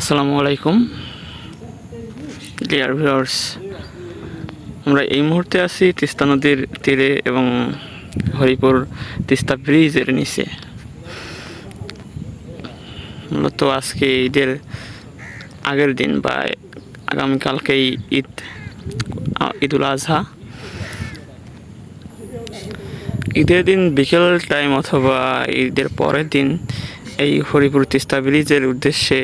আসসালামু আলাইকুম। Dear viewers আমরা এই মুহূর্তে আছি তিস্তা নদীর তীরে এবং হরিপুর তিস্তা ব্রিজের নিচে। মূলত আজকে ঈদের আগের দিন বা আগামীকালকেই ঈদ, ঈদুল আজহা। ঈদের দিন বিকেল টাইম অথবা ঈদের পরের দিন এই হরিপুর তিস্তা ব্রিজের উদ্দেশ্যে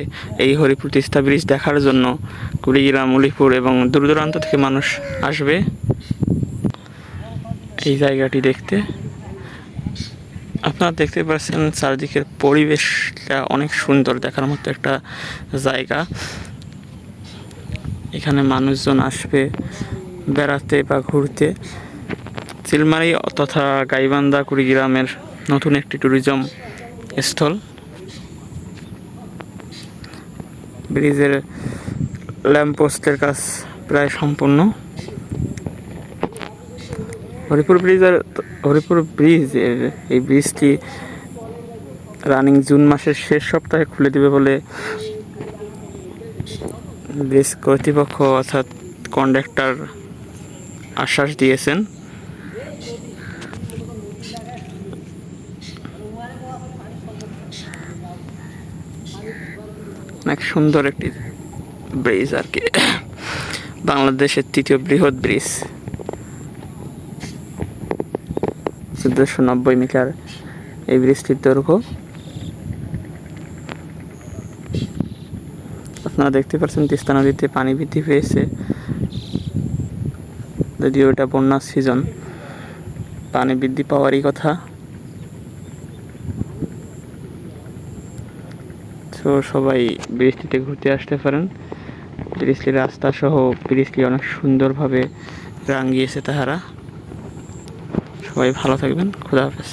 এই হরিপুর তিস্তা ব্রিজ দেখার জন্য কুড়িগ্রাম, উলিপুর এবং দূর দূরান্ত থেকে মানুষ আসবে। এই জায়গাটি দেখতে। আপনারা দেখতে পাচ্ছেন চারদিকের পরিবেশটা অনেক সুন্দর দেখার মতো একটা জায়গা। এখানে মানুষজন আসবে বেড়াতে বা ঘুরতে। চিলমারি তথা গাইবান্ধা কুড়িগ্রামের নতুন একটি ট্যুরিজম স্থল। ব্রিজের ল্যাম্পপোস্টের কাজ প্রায় সম্পূর্ণ। হরিপুর ব্রিজের হরিপুর ব্রিজের এই ব্রিজটি রানিং জুন মাসের শেষ সপ্তাহে খুলে দেবে বলে ব্রিজ কর্তৃপক্ষ অর্থাৎ কন্ডাক্টর আশ্বাস দিয়েছেন। অনেক সুন্দর একটি ব্রিজ আর কি। বাংলাদেশের তৃতীয় বৃহৎ ব্রিজ। চোদ্দোশো নব্বই মিটার এই ব্রিজটির দৈর্ঘ্য। আপনারা দেখতে পাচ্ছেন তিস্তা নদীতে পানি বৃদ্ধি পেয়েছে। যদিও এটা বন্যার সিজন, পানি বৃদ্ধি পাওয়ারই কথা। তো সবাই ব্রিজটিতে ঘুরতে আসতে পারেন। ব্রিজটি রাস্তা সহ ব্রিজটি অনেক সুন্দরভাবে রাঙিয়েছে তাহারা। সবাই ভালো থাকবেন, খুদা হাফেজ।